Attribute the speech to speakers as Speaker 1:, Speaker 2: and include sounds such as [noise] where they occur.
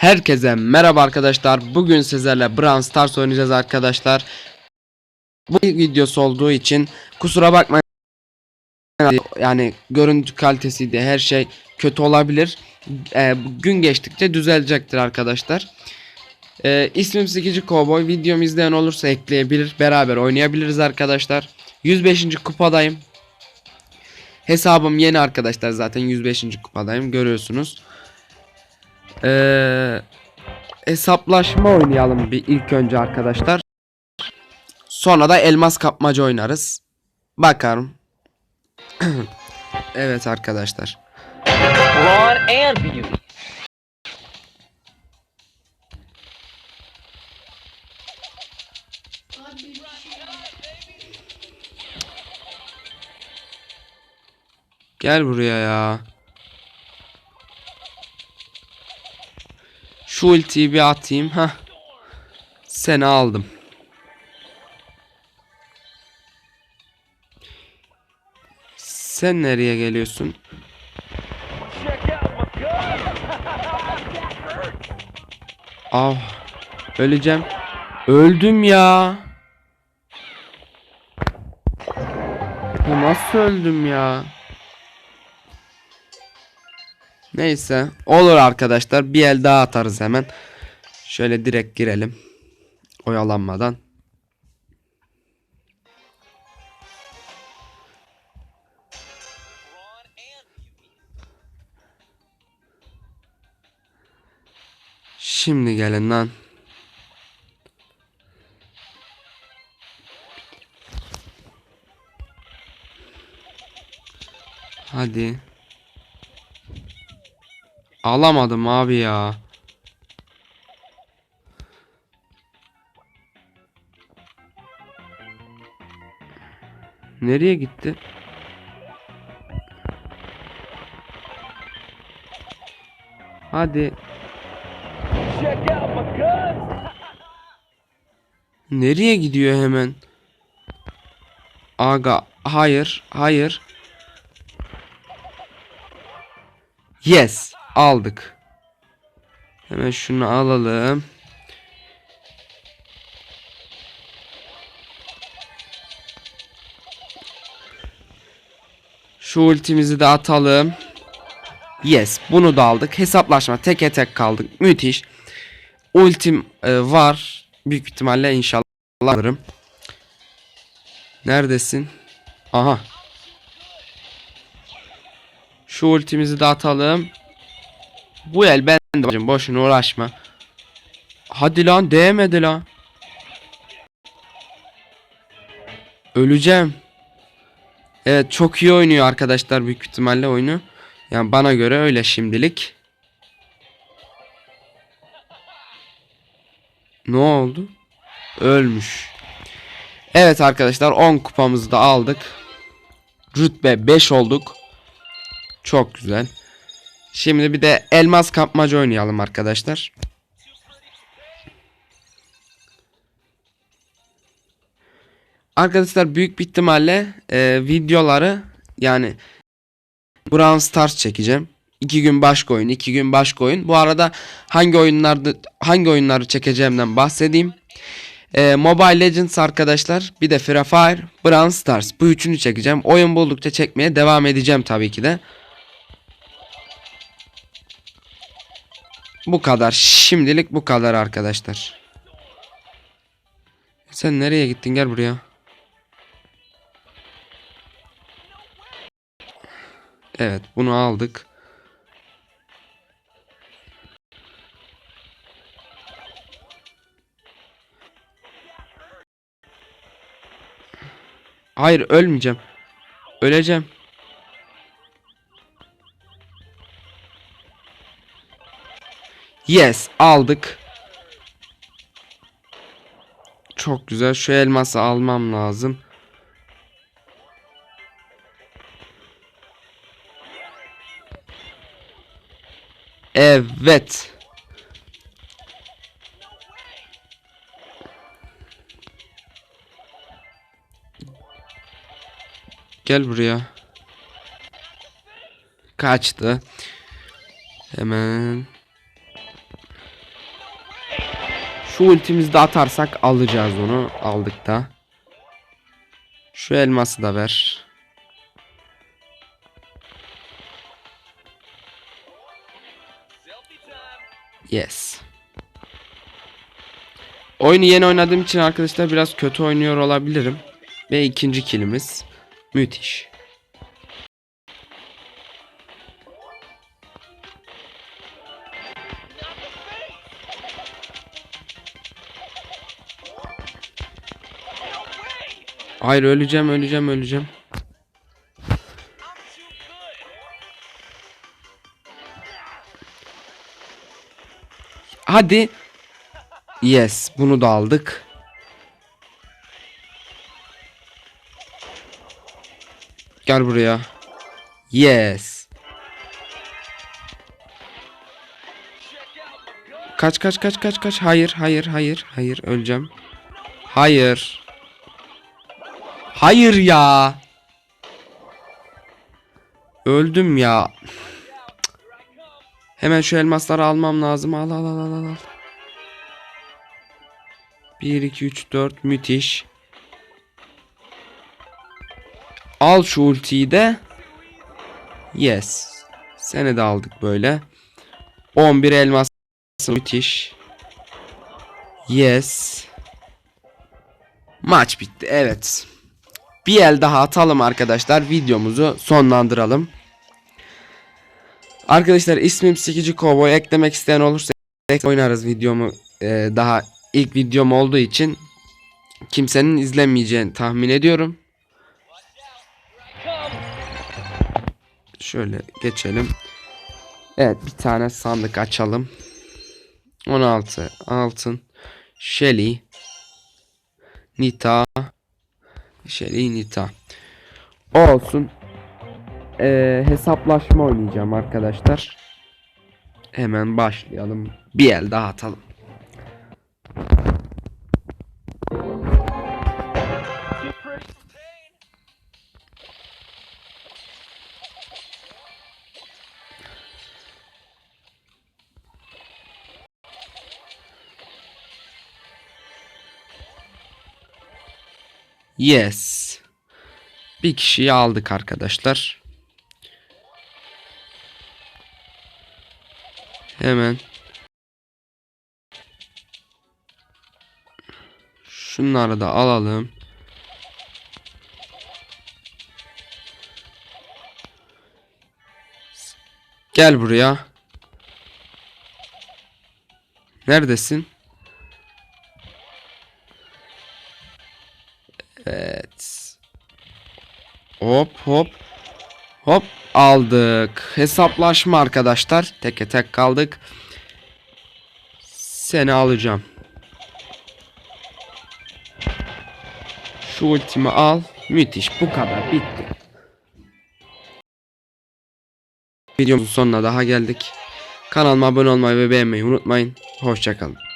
Speaker 1: Herkese merhaba arkadaşlar. Bugün sizlerle Brawl Stars oynayacağız arkadaşlar. Bu videosu olduğu için kusura bakmayın. Yani görüntü kalitesi de her şey kötü olabilir. Ee, gün geçtikçe düzelecektir arkadaşlar. Ee, ismim Sikici Cowboy. Videomu izleyen olursa ekleyebilir. Beraber oynayabiliriz arkadaşlar. 105. kupadayım. Hesabım yeni arkadaşlar zaten 105. kupadayım görüyorsunuz. Ee, hesaplaşma oynayalım bir ilk önce arkadaşlar. Sonra da elmas kapmaca oynarız. Bakalım. [clears throat] evet arkadaşlar.
Speaker 2: Brawn and beauty.
Speaker 1: Gel buraya ya. Şu ultiyi bir atayım. ha. Seni aldım. Sen nereye geliyorsun? Ah, öleceğim. Öldüm ya. Nasıl öldüm ya? Neyse. Olur arkadaşlar. Bir el daha atarız hemen. Şöyle direkt girelim. Oyalanmadan. Şimdi gelin lan. Hadi. Alamadım abi ya. Nereye gitti? Hadi. Nereye gidiyor hemen? Aga hayır hayır. Yes aldık. Hemen şunu alalım. Şu ultimizi de atalım. Yes bunu da aldık. Hesaplaşma tek tek kaldık. Müthiş. Ultim e, var. Büyük ihtimalle inşallah alırım. Neredesin? Aha. Şu ultimizi de atalım. Bu el ben de bacım boşuna uğraşma. Hadi lan değmedi lan. Öleceğim. Evet çok iyi oynuyor arkadaşlar büyük ihtimalle oyunu. Yani bana göre öyle şimdilik. Ne oldu? Ölmüş. Evet arkadaşlar 10 kupamızı da aldık. Rütbe 5 olduk. Çok güzel. Şimdi bir de elmas kapmaca oynayalım arkadaşlar. Arkadaşlar büyük bir ihtimalle e, videoları yani Brawl Stars çekeceğim. İki gün başka oyun, iki gün başka oyun. Bu arada hangi oyunlarda hangi oyunları çekeceğimden bahsedeyim. E, Mobile Legends arkadaşlar, bir de Free Fire, Brawl Stars. Bu üçünü çekeceğim. Oyun buldukça çekmeye devam edeceğim tabii ki de. Bu kadar. Şimdilik bu kadar arkadaşlar. Sen nereye gittin? Gel buraya. Evet, bunu aldık. Hayır, ölmeyeceğim. Öleceğim. Yes aldık. Çok güzel. Şu elması almam lazım. Evet. Gel buraya. Kaçtı. Hemen. Şu ultimizi de atarsak alacağız onu. Aldık da. Şu elması da ver. Yes. Oyunu yeni oynadığım için arkadaşlar biraz kötü oynuyor olabilirim. Ve ikinci kilimiz. Müthiş. Hayır öleceğim öleceğim öleceğim. Hadi. Yes bunu da aldık. Gel buraya. Yes. Kaç kaç kaç kaç kaç. Hayır hayır hayır hayır öleceğim. Hayır. Hayır ya. Öldüm ya. Hemen şu elmasları almam lazım. Al al al al al. 1 2 3 4 müthiş. Al şu ultiyi de. Yes. Seni de aldık böyle. 11 elmas müthiş. Yes. Maç bitti. Evet. Bir el daha atalım arkadaşlar. Videomuzu sonlandıralım. Arkadaşlar ismim Sikici Cowboy. Eklemek isteyen olursa oynarız videomu. Ee, daha ilk videom olduğu için kimsenin izlemeyeceğini tahmin ediyorum. Şöyle geçelim. Evet bir tane sandık açalım. 16 altın. Shelly. Nita. Shelly Nita. Olsun. Ee, hesaplaşma oynayacağım arkadaşlar. Hemen başlayalım. Bir el daha atalım. Yes. Bir kişiyi aldık arkadaşlar. Hemen. Şunları da alalım. Gel buraya. Neredesin? Evet. Hop hop. Hop aldık. Hesaplaşma arkadaşlar. Teke tek kaldık. Seni alacağım. Şu ultimi al. Müthiş. Bu kadar. Bitti. Videomuzun sonuna daha geldik. Kanalıma abone olmayı ve beğenmeyi unutmayın. Hoşçakalın.